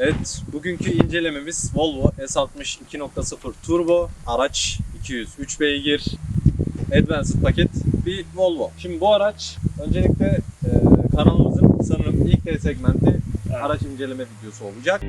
Evet, bugünkü incelememiz Volvo S60 2.0 Turbo araç 203 beygir Advanced paket bir Volvo. Şimdi bu araç öncelikle e, kanalımızın sanırım ilk D segmenti Evet. araç inceleme videosu olacak.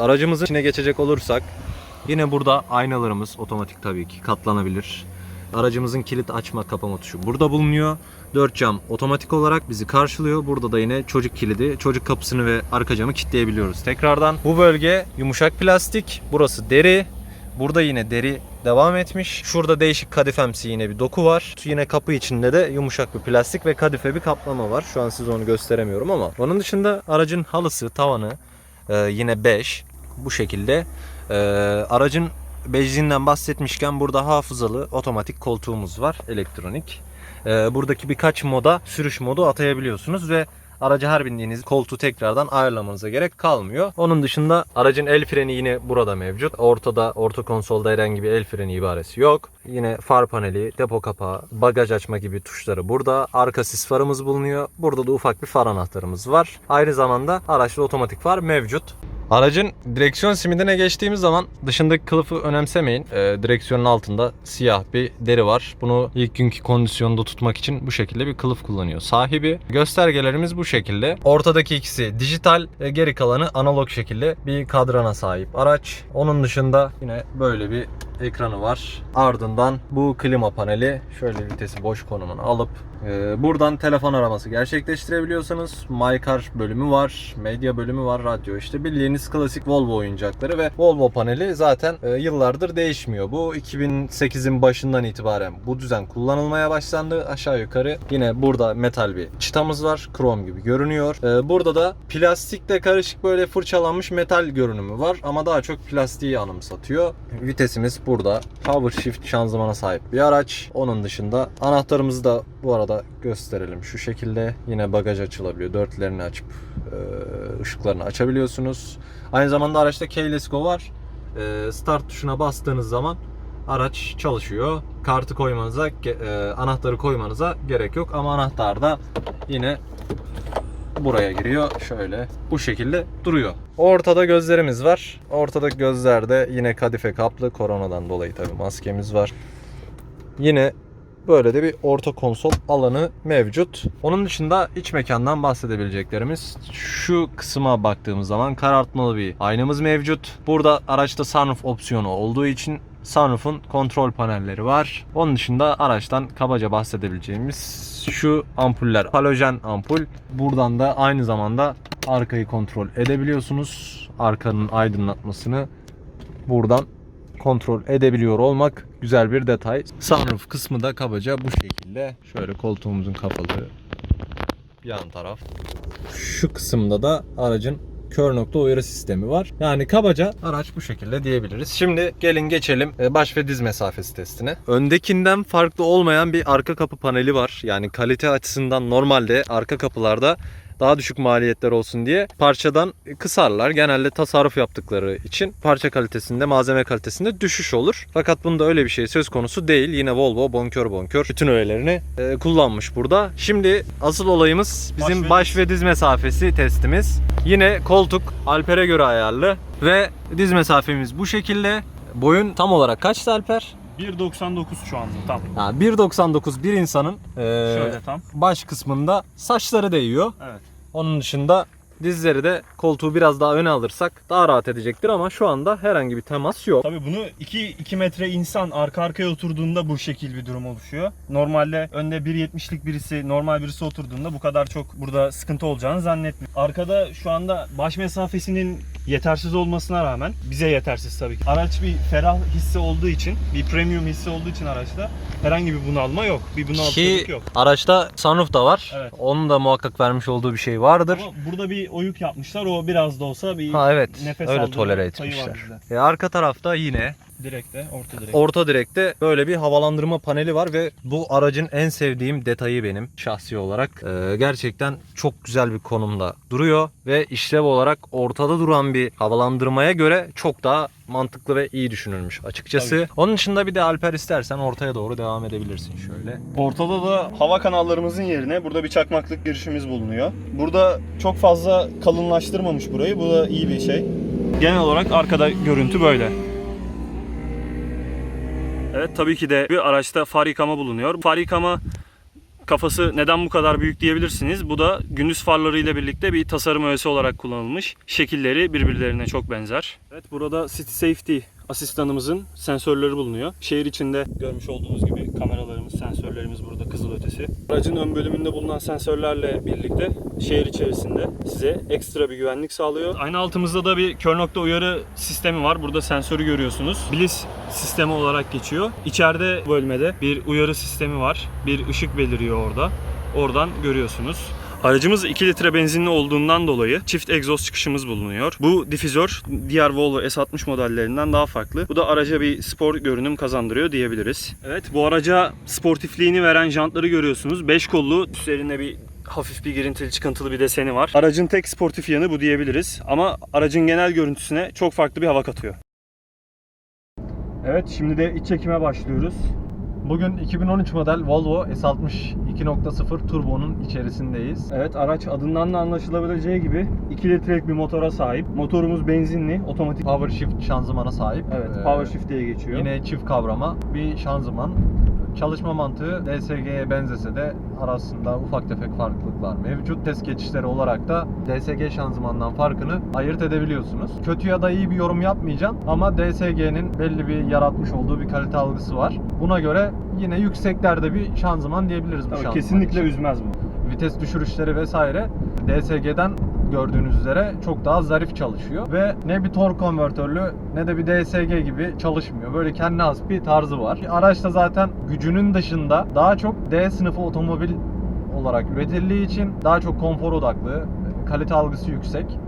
Aracımızın içine geçecek olursak yine burada aynalarımız otomatik tabii ki katlanabilir. Aracımızın kilit açma kapama tuşu burada bulunuyor. 4 cam otomatik olarak bizi karşılıyor. Burada da yine çocuk kilidi, çocuk kapısını ve arka camı kilitleyebiliyoruz tekrardan. Bu bölge yumuşak plastik, burası deri. Burada yine deri devam etmiş. Şurada değişik kadifemsi yine bir doku var. Yine kapı içinde de yumuşak bir plastik ve kadife bir kaplama var. Şu an size onu gösteremiyorum ama. Onun dışında aracın halısı, tavanı e, yine 5 bu şekilde. E, aracın bejliğinden bahsetmişken burada hafızalı otomatik koltuğumuz var elektronik. E, buradaki birkaç moda sürüş modu atayabiliyorsunuz ve Araca her bindiğiniz koltuğu tekrardan ayarlamanıza gerek kalmıyor. Onun dışında aracın el freni yine burada mevcut. Ortada, orta konsolda herhangi bir el freni ibaresi yok. Yine far paneli, depo kapağı, bagaj açma gibi tuşları burada. Arka sis farımız bulunuyor. Burada da ufak bir far anahtarımız var. Aynı zamanda araçta otomatik far mevcut. Aracın direksiyon simidine geçtiğimiz zaman dışındaki kılıfı önemsemeyin. Ee, direksiyonun altında siyah bir deri var. Bunu ilk günkü kondisyonda tutmak için bu şekilde bir kılıf kullanıyor sahibi. Göstergelerimiz bu şekilde. Ortadaki ikisi dijital, e, geri kalanı analog şekilde bir kadrana sahip araç. Onun dışında yine böyle bir ekranı var. Ardından bu klima paneli şöyle vitesi boş konumuna alıp e, buradan telefon araması gerçekleştirebiliyorsanız. MyCar bölümü var, medya bölümü var, radyo işte bildiğiniz klasik Volvo oyuncakları ve Volvo paneli zaten e, yıllardır değişmiyor. Bu 2008'in başından itibaren bu düzen kullanılmaya başlandı. Aşağı yukarı yine burada metal bir çıtamız var. Krom gibi görünüyor. E, burada da plastikle karışık böyle fırçalanmış metal görünümü var ama daha çok plastiği anımsatıyor. Vitesimiz burada. Power Shift şanzımana sahip bir araç. Onun dışında anahtarımızı da bu arada gösterelim. Şu şekilde yine bagaj açılabiliyor. Dörtlerini açıp ışıklarını açabiliyorsunuz. Aynı zamanda araçta Keyless Go var. E, Start tuşuna bastığınız zaman araç çalışıyor. Kartı koymanıza, e, anahtarı koymanıza gerek yok ama anahtar da yine buraya giriyor. Şöyle bu şekilde duruyor. Ortada gözlerimiz var. Ortadaki gözlerde yine kadife kaplı. Koronadan dolayı tabii maskemiz var. Yine böyle de bir orta konsol alanı mevcut. Onun dışında iç mekandan bahsedebileceklerimiz şu kısma baktığımız zaman karartmalı bir aynamız mevcut. Burada araçta sunroof opsiyonu olduğu için sunroof'un kontrol panelleri var. Onun dışında araçtan kabaca bahsedebileceğimiz şu ampuller halojen ampul. Buradan da aynı zamanda arkayı kontrol edebiliyorsunuz. Arkanın aydınlatmasını buradan kontrol edebiliyor olmak güzel bir detay. Sunroof kısmı da kabaca bu şekilde. Şöyle koltuğumuzun kapalı yan taraf. Şu kısımda da aracın kör nokta uyarı sistemi var. Yani kabaca araç bu şekilde diyebiliriz. Şimdi gelin geçelim e, baş ve diz mesafesi testine. Öndekinden farklı olmayan bir arka kapı paneli var. Yani kalite açısından normalde arka kapılarda daha düşük maliyetler olsun diye parçadan kısarlar. Genelde tasarruf yaptıkları için parça kalitesinde, malzeme kalitesinde düşüş olur. Fakat bunda öyle bir şey söz konusu değil. Yine Volvo bonkör bonkör bütün öğelerini e, kullanmış burada. Şimdi asıl olayımız bizim Baş baş ve diz mesafesi testimiz. Yine koltuk Alper'e göre ayarlı ve diz mesafemiz bu şekilde. Boyun tam olarak kaçtı Alper? 1.99 şu anda tam. Ha, 1.99 bir insanın e, Şöyle tam. baş kısmında saçları değiyor. Evet. Onun dışında dizleri de koltuğu biraz daha öne alırsak daha rahat edecektir ama şu anda herhangi bir temas yok. Tabii bunu 2 2 metre insan arka arkaya oturduğunda bu şekil bir durum oluşuyor. Normalde önde 1.70'lik birisi normal birisi oturduğunda bu kadar çok burada sıkıntı olacağını zannetmiyorum. Arkada şu anda baş mesafesinin yetersiz olmasına rağmen bize yetersiz tabii ki. Araç bir ferah hissi olduğu için, bir premium hissi olduğu için araçta herhangi bir bunalma yok. Bir bunaltılık Ki yok. araçta sunroof da var. Evet. Onun da muhakkak vermiş olduğu bir şey vardır. Ama burada bir oyuk yapmışlar. O biraz da olsa bir Ha evet. nefes öyle tolere etmişler. E, arka tarafta yine Direkte, orta direkt. orta direkte böyle bir havalandırma paneli var ve bu aracın en sevdiğim detayı benim şahsi olarak. E, gerçekten çok güzel bir konumda duruyor ve işlev olarak ortada duran bir havalandırmaya göre çok daha mantıklı ve iyi düşünülmüş açıkçası. Tabii. Onun dışında bir de Alper istersen ortaya doğru devam edebilirsin şöyle. Ortada da hava kanallarımızın yerine burada bir çakmaklık girişimiz bulunuyor. Burada çok fazla kalınlaştırmamış burayı. Bu da iyi bir şey. Genel olarak arkada görüntü böyle. Evet tabii ki de bir araçta far yıkama bulunuyor. Far yıkama kafası neden bu kadar büyük diyebilirsiniz. Bu da gündüz farlarıyla birlikte bir tasarım öğesi olarak kullanılmış. Şekilleri birbirlerine çok benzer. Evet burada City Safety asistanımızın sensörleri bulunuyor. Şehir içinde görmüş olduğunuz gibi kameralarımız, sensörlerimiz burada kızılötesi. Aracın ön bölümünde bulunan sensörlerle birlikte şehir içerisinde size ekstra bir güvenlik sağlıyor. Aynı altımızda da bir kör nokta uyarı sistemi var. Burada sensörü görüyorsunuz. Bliss sistemi olarak geçiyor. İçeride bölmede bir uyarı sistemi var. Bir ışık beliriyor orada. Oradan görüyorsunuz. Aracımız 2 litre benzinli olduğundan dolayı çift egzoz çıkışımız bulunuyor. Bu difüzör diğer Volvo S60 modellerinden daha farklı. Bu da araca bir spor görünüm kazandırıyor diyebiliriz. Evet bu araca sportifliğini veren jantları görüyorsunuz. 5 kollu üzerinde bir hafif bir girintili çıkıntılı bir deseni var. Aracın tek sportif yanı bu diyebiliriz. Ama aracın genel görüntüsüne çok farklı bir hava katıyor. Evet şimdi de iç çekime başlıyoruz. Bugün 2013 model Volvo S60 2.0 Turbo'nun içerisindeyiz. Evet araç adından da anlaşılabileceği gibi 2 litrelik bir motora sahip. Motorumuz benzinli, otomatik. Power Shift şanzımana sahip. Evet, Ee, power shift diye geçiyor. Yine çift kavrama bir şanzıman. Çalışma mantığı DSG'ye benzese de arasında ufak tefek farklılıklar mevcut. Test geçişleri olarak da DSG şanzımandan farkını ayırt edebiliyorsunuz. Kötü ya da iyi bir yorum yapmayacağım ama DSG'nin belli bir yaratmış olduğu bir kalite algısı var. Buna göre yine yükseklerde bir şanzıman diyebiliriz bu Tabii şanzıman kesinlikle için. üzmez bu. vites düşürüşleri vesaire DSG'den gördüğünüz üzere çok daha zarif çalışıyor ve ne bir tork konvertörlü ne de bir DSG gibi çalışmıyor. Böyle kendine has bir tarzı var. Araçta zaten gücünün dışında daha çok D sınıfı otomobil olarak üretildiği için daha çok konfor odaklı, kalite algısı yüksek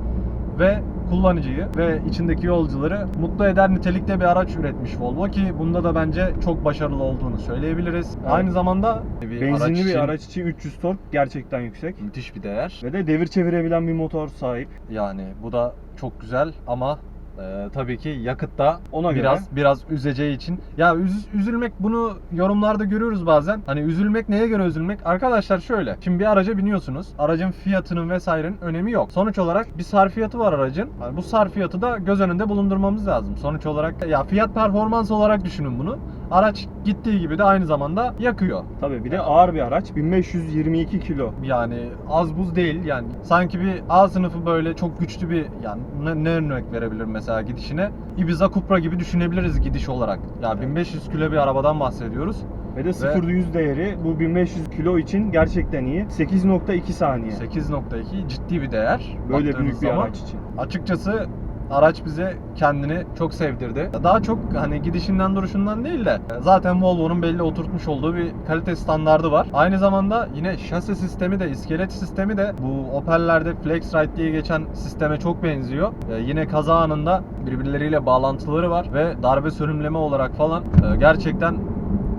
ve kullanıcıyı ve içindeki yolcuları mutlu eder nitelikte bir araç üretmiş Volvo ki bunda da bence çok başarılı olduğunu söyleyebiliriz. Evet. Aynı zamanda bir Benzinli bir için araç için 300 tork gerçekten yüksek. müthiş bir değer. Ve de devir çevirebilen bir motor sahip. Yani bu da çok güzel ama e, tabii ki yakıt da Ona biraz göre biraz üzeceği için. Ya üz- üzülmek bunu yorumlarda görüyoruz bazen. Hani üzülmek neye göre üzülmek? Arkadaşlar şöyle. Şimdi bir araca biniyorsunuz. Aracın fiyatının vesairenin önemi yok. Sonuç olarak bir sarfiyatı var aracın. Hani bu sarfiyatı da göz önünde bulundurmamız lazım. Sonuç olarak ya fiyat performans olarak düşünün bunu. Araç gittiği gibi de aynı zamanda yakıyor. tabii bir de ağır bir araç. 1522 kilo. Yani az buz değil yani sanki bir A sınıfı böyle çok güçlü bir yani ne, ne örnek verebilirim mesela gidişine Ibiza Cupra gibi düşünebiliriz gidiş olarak. Ya 1500 kilo bir arabadan bahsediyoruz. Ve de 0-100 değeri bu 1500 kilo için gerçekten iyi. 8.2 saniye. 8.2 ciddi bir değer. Böyle büyük bir zaman. araç için. Açıkçası araç bize kendini çok sevdirdi. Daha çok hani gidişinden duruşundan değil de zaten Volvo'nun belli oturtmuş olduğu bir kalite standardı var. Aynı zamanda yine şasi sistemi de iskelet sistemi de bu Opel'lerde FlexRide diye geçen sisteme çok benziyor. Ee, yine kaza anında birbirleriyle bağlantıları var ve darbe sönümleme olarak falan e, gerçekten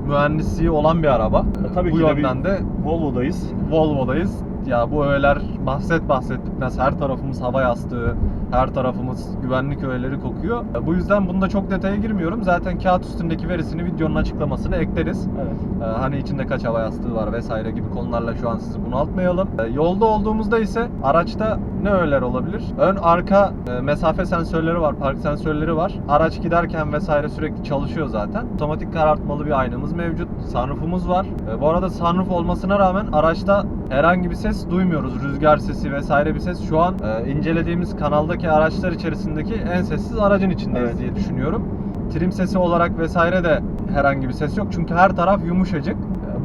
mühendisliği olan bir araba. E, tabii bu ki de yönden de Volvo'dayız. Volvo'dayız. Ya bu öğeler bahset bahset bitmez. Her tarafımız hava yastığı, her tarafımız güvenlik öğeleri kokuyor. Bu yüzden bunda çok detaya girmiyorum. Zaten kağıt üstündeki verisini videonun açıklamasına ekleriz. Evet. Ee, hani içinde kaç hava yastığı var vesaire gibi konularla şu an sizi bunaltmayalım. Ee, yolda olduğumuzda ise araçta ne öğeler olabilir? Ön arka e, mesafe sensörleri var, park sensörleri var. Araç giderken vesaire sürekli çalışıyor zaten. Otomatik karartmalı bir aynamız mevcut. Sunroofumuz var. Bu arada sunroof olmasına rağmen araçta herhangi bir ses duymuyoruz. Rüzgar sesi vesaire bir ses. Şu an e, incelediğimiz kanaldaki araçlar içerisindeki en sessiz aracın içindeyiz Evet. diye düşünüyorum. Trim sesi olarak vesaire de herhangi bir ses yok. Çünkü her taraf yumuşacık.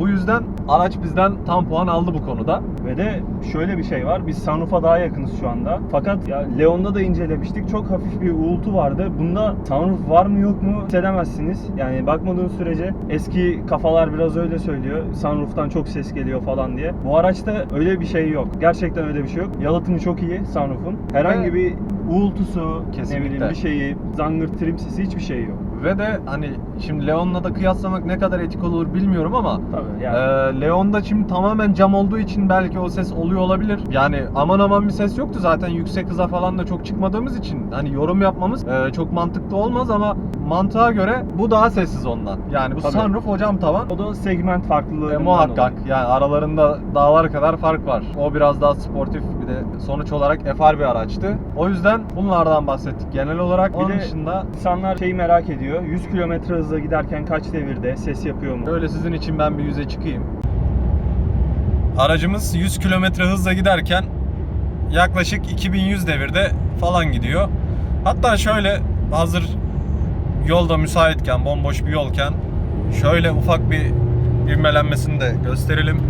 Bu yüzden araç bizden tam puan aldı bu konuda. Ve de şöyle bir şey var. Biz sunroof'a daha yakınız şu anda. Fakat ya Leon'da da incelemiştik. Çok hafif bir uğultu vardı. Bunda sunroof var mı yok mu hissedemezsiniz. Yani bakmadığınız sürece eski kafalar biraz öyle söylüyor. Sunroof'tan çok ses geliyor falan diye. Bu araçta öyle bir şey yok. Gerçekten öyle bir şey yok. Yalıtımı çok iyi sunroof'un. Herhangi bir uğultusu, ne Kesinlikle. bileyim bir şeyi, zangırt trim sesi hiçbir şey yok. Ve de hani şimdi Leon'la da kıyaslamak ne kadar etik olur bilmiyorum ama Tabii yani. Ee, Leon'da şimdi tamamen cam olduğu için belki o ses oluyor olabilir. Yani aman aman bir ses yoktu zaten yüksek hıza falan da çok çıkmadığımız için hani yorum yapmamız e, çok mantıklı olmaz ama mantığa göre bu daha sessiz ondan. Yani bu Tabii. sunroof o cam tavan. o da segment farklılığı. E, muhakkak yani aralarında dağlar kadar fark var. O biraz daha sportif bir de sonuç olarak FR bir araçtı. O yüzden bunlardan bahsettik genel olarak. Bir Onun de- dışında İnsanlar şeyi merak ediyor. 100 km hızla giderken kaç devirde ses yapıyor mu? Şöyle sizin için ben bir yüze çıkayım. Aracımız 100 km hızla giderken yaklaşık 2100 devirde falan gidiyor. Hatta şöyle hazır yolda müsaitken, bomboş bir yolken şöyle ufak bir ivmelenmesini de gösterelim.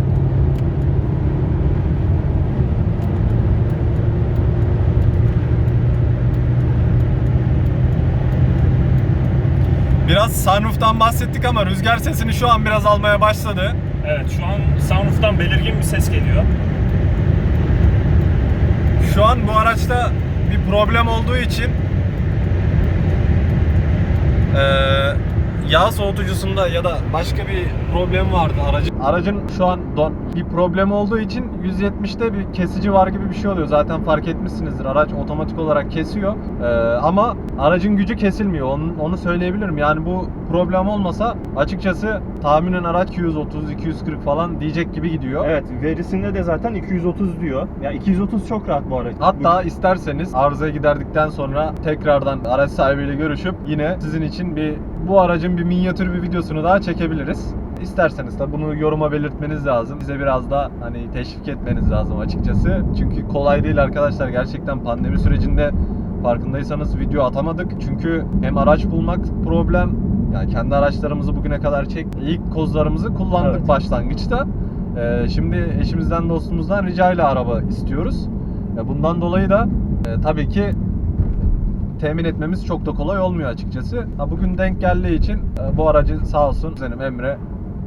Biraz sunroof'tan bahsettik ama rüzgar sesini şu an biraz almaya başladı. Evet şu an sunroof'tan belirgin bir ses geliyor. Şu an bu araçta bir problem olduğu için yağ soğutucusunda ya da başka bir problem vardı aracın. Aracın şu an don, bir problem olduğu için 170'te bir kesici var gibi bir şey oluyor. Zaten fark etmişsinizdir. Araç otomatik olarak kesiyor. Eee, ama aracın gücü kesilmiyor. Onu, onu söyleyebilirim. Yani bu problem olmasa açıkçası tahminen araç 230 240 falan diyecek gibi gidiyor. Evet verisinde de zaten 230 diyor. Ya 230 çok rahat bu araç. Hatta isterseniz arızaya giderdikten sonra tekrardan araç sahibiyle görüşüp yine sizin için bir bu aracın bir minyatür bir videosunu daha çekebiliriz. İsterseniz de bunu yoruma belirtmeniz lazım. Bize biraz da hani teşvik etmeniz lazım açıkçası. Çünkü kolay değil arkadaşlar. Gerçekten pandemi sürecinde farkındaysanız video atamadık. Çünkü hem araç bulmak problem. Yani kendi araçlarımızı bugüne kadar çek. İlk kozlarımızı kullandık Evet. başlangıçta. Ee, şimdi eşimizden dostumuzdan ricayla araba istiyoruz. Bundan dolayı da e, tabii ki temin etmemiz çok da kolay olmuyor açıkçası. Ha, bugün denk geldiği için e, bu aracı sağ olsun kuzenim Emre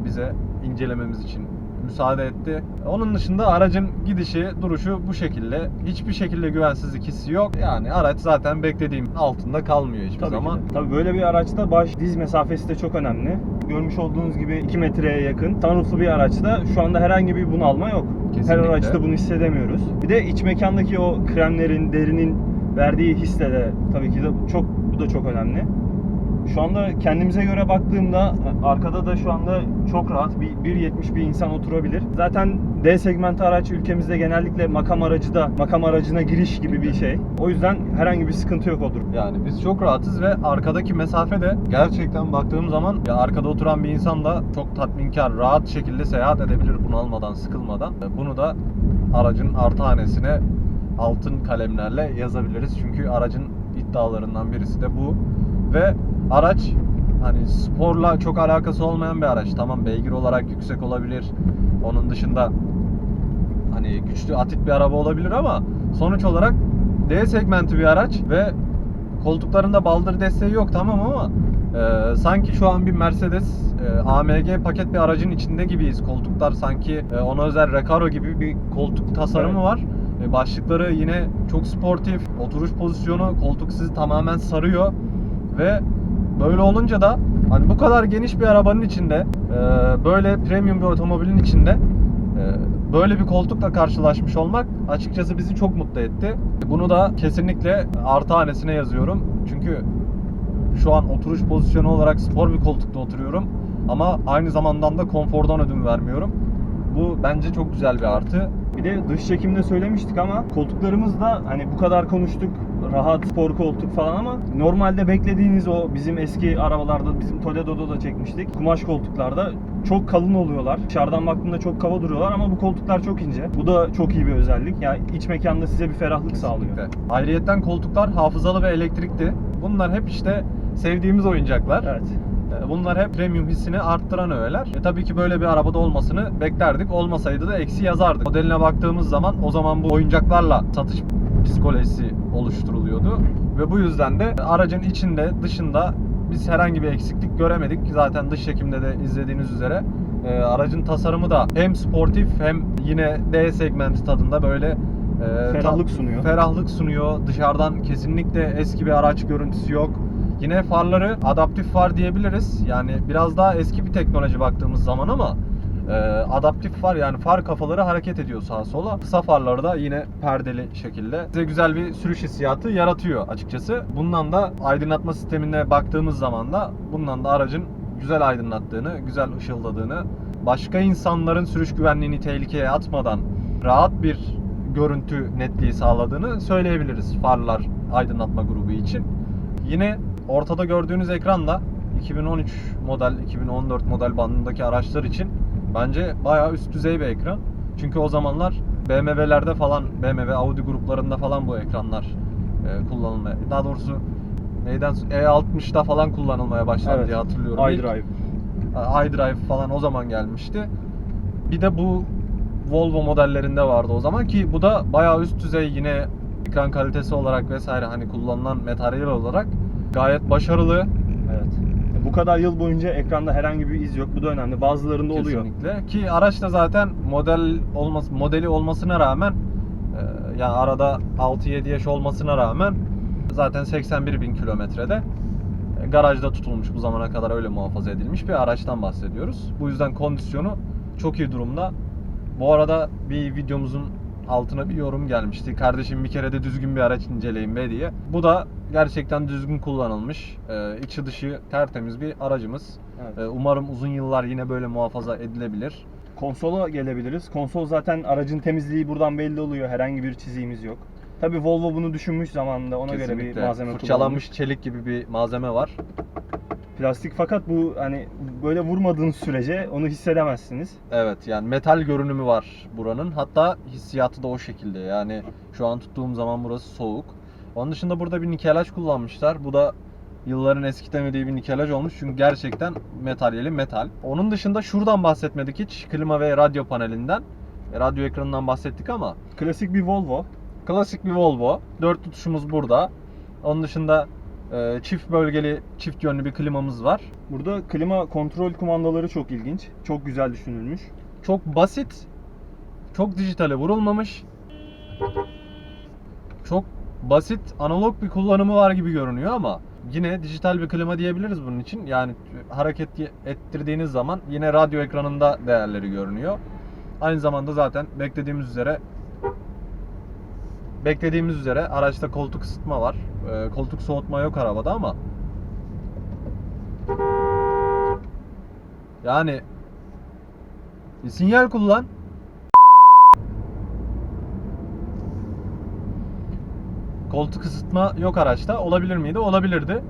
bize incelememiz için müsaade etti. Onun dışında aracın gidişi, duruşu bu şekilde. Hiçbir şekilde güvensizlik hissi yok. Yani araç zaten beklediğim altında kalmıyor hiçbir Tabii zaman. Ki de. Tabii böyle bir araçta baş diz mesafesi de çok önemli. Görmüş olduğunuz gibi 2 metreye yakın. Sunrooflu bir araçta şu anda herhangi bir bunalma yok. Kesinlikle. Her araçta bunu hissedemiyoruz. Bir de iç mekandaki o kremlerin, derinin verdiği hisle de tabii ki de çok bu da çok önemli. Şu anda kendimize göre baktığımda arkada da şu anda çok rahat bir 1.70 bir insan oturabilir. Zaten D segmenti araç ülkemizde genellikle makam aracı da makam aracına giriş gibi bir şey. O yüzden herhangi bir sıkıntı yok o. Yani biz çok rahatız ve arkadaki mesafe de gerçekten baktığım zaman ya arkada oturan bir insan da çok tatminkar, rahat şekilde seyahat edebilir bunalmadan, sıkılmadan. E, Bunu da aracın artı hanesine altın kalemlerle yazabiliriz. Çünkü aracın iddialarından birisi de bu. Ve araç hani sporla çok alakası olmayan bir araç. Tamam beygir olarak yüksek olabilir. Onun dışında hani güçlü atik bir araba olabilir ama sonuç olarak D segmenti bir araç ve koltuklarında baldır desteği yok tamam ama e, sanki şu an bir Mercedes e, AMG paket bir aracın içinde gibiyiz. Koltuklar sanki e, ona özel Recaro gibi bir koltuk tasarımı Evet. var. E, başlıkları yine çok sportif. Oturuş pozisyonu koltuk sizi tamamen sarıyor ve böyle olunca da hani bu kadar geniş bir arabanın içinde e, böyle premium bir otomobilin içinde e, böyle bir koltukla karşılaşmış olmak açıkçası bizi çok mutlu etti. Bunu da kesinlikle artı hanesine yazıyorum. Çünkü şu an oturuş pozisyonu olarak spor bir koltukta oturuyorum. Ama aynı zamandan da konfordan ödün vermiyorum. Bu bence çok güzel bir artı. Bir de dış çekimde söylemiştik ama koltuklarımız da hani bu kadar konuştuk rahat spor koltuk falan ama normalde beklediğiniz o bizim eski arabalarda bizim Toledo'da da çekmiştik. Kumaş koltuklarda çok kalın oluyorlar. Dışarıdan baktığında çok kaba duruyorlar ama bu koltuklar çok ince. Bu da çok iyi bir özellik. Yani iç mekanda size bir ferahlık sağlıyor. Ayrıyetten koltuklar hafızalı ve elektrikli. Bunlar hep işte sevdiğimiz oyuncaklar. Evet. E, Bunlar hep premium hissini arttıran öğeler. E tabii ki böyle bir arabada olmasını beklerdik. Olmasaydı da eksi yazardık. Modeline baktığımız zaman o zaman bu oyuncaklarla satış psikolojisi oluşturuluyordu. Ve bu yüzden de aracın içinde dışında biz herhangi bir eksiklik göremedik. Zaten dış çekimde de izlediğiniz üzere e, aracın tasarımı da hem sportif hem yine D segmenti tadında böyle e, Ferahlık sunuyor. ferahlık sunuyor. Dışarıdan kesinlikle eski bir araç görüntüsü yok. Yine farları adaptif far diyebiliriz. Yani biraz daha eski bir teknoloji baktığımız zaman ama e, adaptif far yani far kafaları hareket ediyor sağa sola. Kısa farları da yine perdeli şekilde size güzel bir sürüş hissiyatı yaratıyor açıkçası. Bundan da aydınlatma sistemine baktığımız zaman da bundan da aracın güzel aydınlattığını, güzel ışıldadığını, başka insanların sürüş güvenliğini tehlikeye atmadan rahat bir görüntü netliği sağladığını söyleyebiliriz farlar aydınlatma grubu için. Yine ortada gördüğünüz ekran da 2013 model, 2014 model bandındaki araçlar için bence bayağı üst düzey bir ekran. Çünkü o zamanlar BMW'lerde falan, BMW Audi gruplarında falan bu ekranlar e, kullanılmaya, daha doğrusu neyden E60'da falan kullanılmaya başlandı Evet. diye hatırlıyorum. İDrive. iDrive falan o zaman gelmişti. Bir de bu Volvo modellerinde vardı o zaman ki bu da bayağı üst düzey yine ekran kalitesi olarak vesaire hani kullanılan materyal olarak gayet başarılı. Evet. Bu kadar yıl boyunca ekranda herhangi bir iz yok. Bu da önemli. Bazılarında oluyor. Kesinlikle. Ki araç da zaten model olması modeli olmasına rağmen e, yani arada 6-7 yaş olmasına rağmen zaten 81 bin kilometrede e, garajda tutulmuş bu zamana kadar öyle muhafaza edilmiş bir araçtan bahsediyoruz. Bu yüzden kondisyonu çok iyi durumda. Bu arada bir videomuzun altına bir yorum gelmişti. Kardeşim bir kere de düzgün bir araç inceleyin be diye. Bu da gerçekten düzgün kullanılmış, e, içi dışı tertemiz bir aracımız. Evet. E, Umarım uzun yıllar yine böyle muhafaza edilebilir. Konsola gelebiliriz. Konsol zaten aracın temizliği buradan belli oluyor. Herhangi bir çiziğimiz yok. Tabi Volvo bunu düşünmüş zamanında ona göre bir Kesinlikle. malzeme Fırçalanmış kullanmış. çelik gibi bir malzeme var. Plastik fakat bu hani böyle vurmadığınız sürece onu hissedemezsiniz. Evet yani metal görünümü var buranın. Hatta hissiyatı da o şekilde. Yani şu an tuttuğum zaman burası soğuk. Onun dışında burada bir nikelaj kullanmışlar. Bu da yılların eskitemediği bir nikelaj olmuş. Çünkü gerçekten materyali metal. Onun dışında şuradan bahsetmedik hiç. Klima ve radyo panelinden. E, Radyo ekranından bahsettik ama Klasik bir Volvo. Klasik bir Volvo. Dört tutuşumuz burada. Onun dışında e, çift bölgeli, çift yönlü bir klimamız var. Burada klima kontrol kumandaları çok ilginç. Çok güzel düşünülmüş. Çok basit, çok dijitale vurulmamış. Çok basit, analog bir kullanımı var gibi görünüyor ama yine dijital bir klima diyebiliriz bunun için. Yani hareket ettirdiğiniz zaman yine radyo ekranında değerleri görünüyor. Aynı zamanda zaten beklediğimiz üzere beklediğimiz üzere araçta koltuk ısıtma var. Ee, koltuk soğutma yok arabada ama yani sinyal kullan. Koltuk ısıtma yok araçta. Olabilir miydi? Olabilirdi.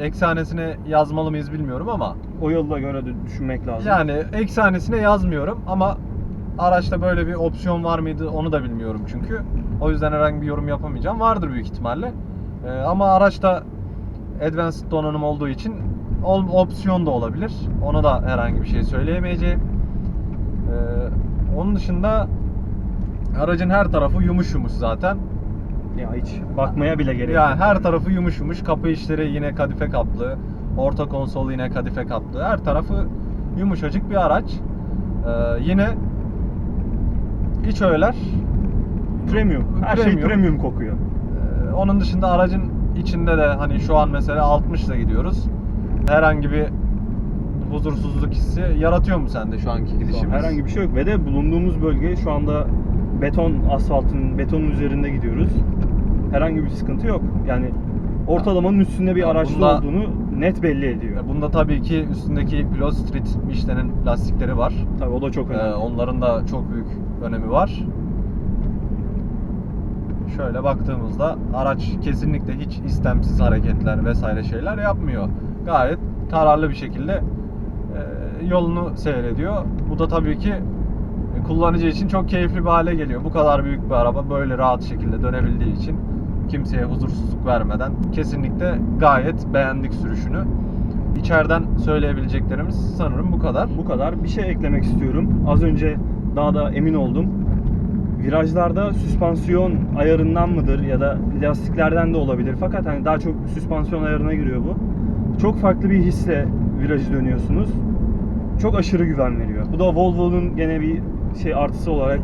Eksanesine yazmalı mıyız bilmiyorum ama O yılda göre de düşünmek lazım. yani eksanesine yazmıyorum ama araçta böyle bir opsiyon var mıydı onu da bilmiyorum çünkü. O yüzden herhangi bir yorum yapamayacağım. Vardır büyük ihtimalle. Ee, ama araçta advanced donanım olduğu için opsiyon da olabilir. Ona da herhangi bir şey söyleyemeyeceğim. Ee, onun dışında aracın her tarafı yumuş yumuş zaten. Ya hiç bakmaya bile gerek yok. her tarafı yumuş yumuş. Kapı işleri yine kadife kaplı. Orta konsol yine kadife kaplı. Her tarafı yumuşacık bir araç. Ee, yine iç öğeler. premium. Her şey Premium. kokuyor. Ee, onun dışında aracın içinde de hani şu an mesela 60 ile gidiyoruz. Herhangi bir huzursuzluk hissi yaratıyor mu sende şu anki gidişimiz? Herhangi bir şey yok ve de bulunduğumuz bölge şu anda beton asfaltın betonun üzerinde gidiyoruz. Herhangi bir sıkıntı yok. Yani ortalamanın üstünde bir Ya araçta bunda- olduğunu net belli ediyor. Bunda tabii ki üstündeki Pilot Street Michelin'in lastikleri var. Tabii o da çok önemli. Ee, onların da çok büyük önemi var. Şöyle baktığımızda araç kesinlikle hiç istemsiz hareketler vesaire şeyler yapmıyor. Gayet kararlı bir şekilde e, yolunu seyrediyor. Bu da tabii ki e, kullanıcı için çok keyifli bir hale geliyor. Bu kadar büyük bir araba böyle rahat şekilde dönebildiği için kimseye huzursuzluk vermeden kesinlikle gayet beğendik sürüşünü. içeriden söyleyebileceklerimiz sanırım bu kadar. Bu kadar. Bir şey eklemek istiyorum. Az önce daha da emin oldum. Virajlarda süspansiyon ayarından mıdır ya da lastiklerden de olabilir. Fakat hani daha çok süspansiyon ayarına giriyor bu. Çok farklı bir hisle virajı dönüyorsunuz. Çok aşırı güven veriyor. Bu da Volvo'nun gene bir şey artısı olarak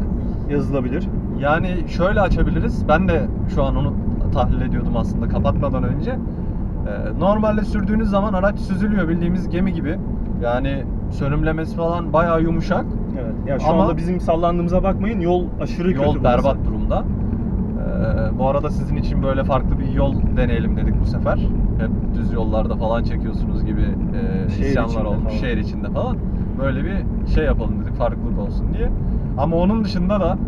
yazılabilir. Yani şöyle açabiliriz. Ben de şu an onu tahlil ediyordum aslında kapatmadan önce. Ee, normalde sürdüğünüz zaman araç süzülüyor bildiğimiz gemi gibi. Yani sönümlemesi falan bayağı yumuşak. Evet. Ya şu Ama- anda bizim sallandığımıza bakmayın. Yol aşırı kötü. Yol burası. berbat durumda. Ee, bu arada sizin için böyle farklı bir yol deneyelim dedik bu sefer. Hep düz yollarda falan çekiyorsunuz gibi e, Şehir isyanlar olmuş falan. şehir içinde falan. Böyle bir şey yapalım dedik farklılık olsun diye. Ama onun dışında da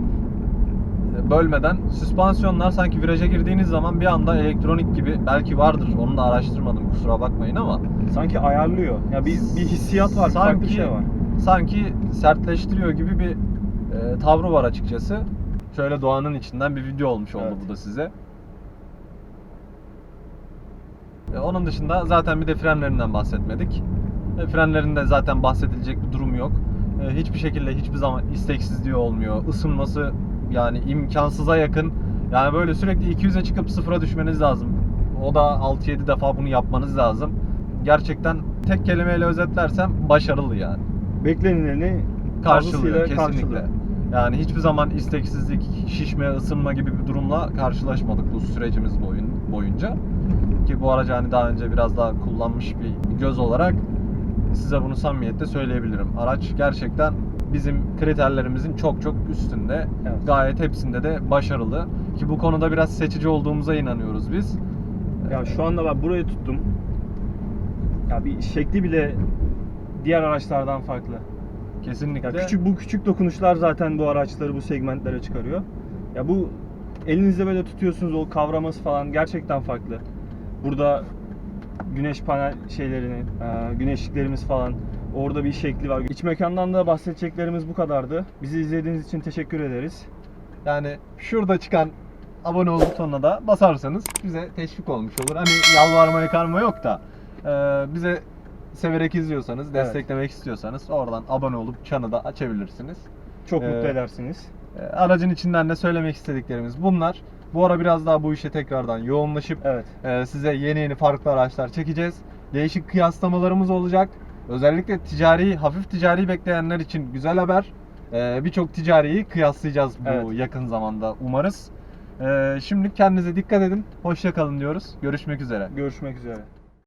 bölmeden süspansiyonlar sanki viraja girdiğiniz zaman bir anda elektronik gibi belki vardır. Onu da araştırmadım kusura bakmayın ama Sanki ayarlıyor. Ya bir, bir hissiyat var, farklı bir Sanki- şey var. sanki sertleştiriyor gibi bir e, tavrı var açıkçası. Şöyle doğanın içinden bir video olmuş oldu Evet. bu da size. E, onun dışında zaten bir de frenlerinden bahsetmedik. E, frenlerinde zaten bahsedilecek bir durum yok. E, hiçbir şekilde hiçbir zaman isteksizliği olmuyor. Isınması yani imkansıza yakın. Yani böyle sürekli 200'e çıkıp sıfıra düşmeniz lazım. O da 6-7 defa bunu yapmanız lazım. Gerçekten tek kelimeyle özetlersem başarılı yani Beklenileni karşılıyor kesinlikle. karşılıyor. Yani hiçbir zaman isteksizlik, şişme, ısınma gibi bir durumla karşılaşmadık bu sürecimiz boyun, boyunca. Ki bu aracı hani daha önce biraz daha kullanmış bir göz olarak size bunu samimiyetle söyleyebilirim. Araç gerçekten bizim kriterlerimizin çok çok üstünde. Evet. Gayet hepsinde de başarılı. Ki bu konuda biraz seçici olduğumuza inanıyoruz biz. Ya şu anda ben burayı tuttum. Ya bir şekli bile diğer araçlardan farklı. Kesinlikle. Ya küçük bu küçük dokunuşlar zaten bu araçları bu segmentlere çıkarıyor. Ya bu elinizde böyle tutuyorsunuz o kavraması falan gerçekten farklı. Burada güneş panel şeylerini, e, güneşliklerimiz falan orada bir şekli var. İç mekandan da bahsedeceklerimiz bu kadardı. Bizi izlediğiniz için teşekkür ederiz. Yani şurada çıkan abone ol butonuna da basarsanız bize teşvik olmuş olur. Hani yalvarma yakarma yok da e, bize severek izliyorsanız, desteklemek istiyorsanız oradan abone olup çanı da açabilirsiniz. Çok Ee, mutlu edersiniz. E, aracın içinden de söylemek istediklerimiz bunlar. Bu ara biraz daha bu işe tekrardan yoğunlaşıp Evet. e, size yeni yeni farklı araçlar çekeceğiz. Değişik kıyaslamalarımız olacak. Özellikle ticari, hafif ticari bekleyenler için güzel haber. E, Birçok ticariyi kıyaslayacağız bu Evet. yakın zamanda umarız. E, Şimdi kendinize dikkat edin. Hoşça kalın diyoruz. Görüşmek üzere. Görüşmek üzere.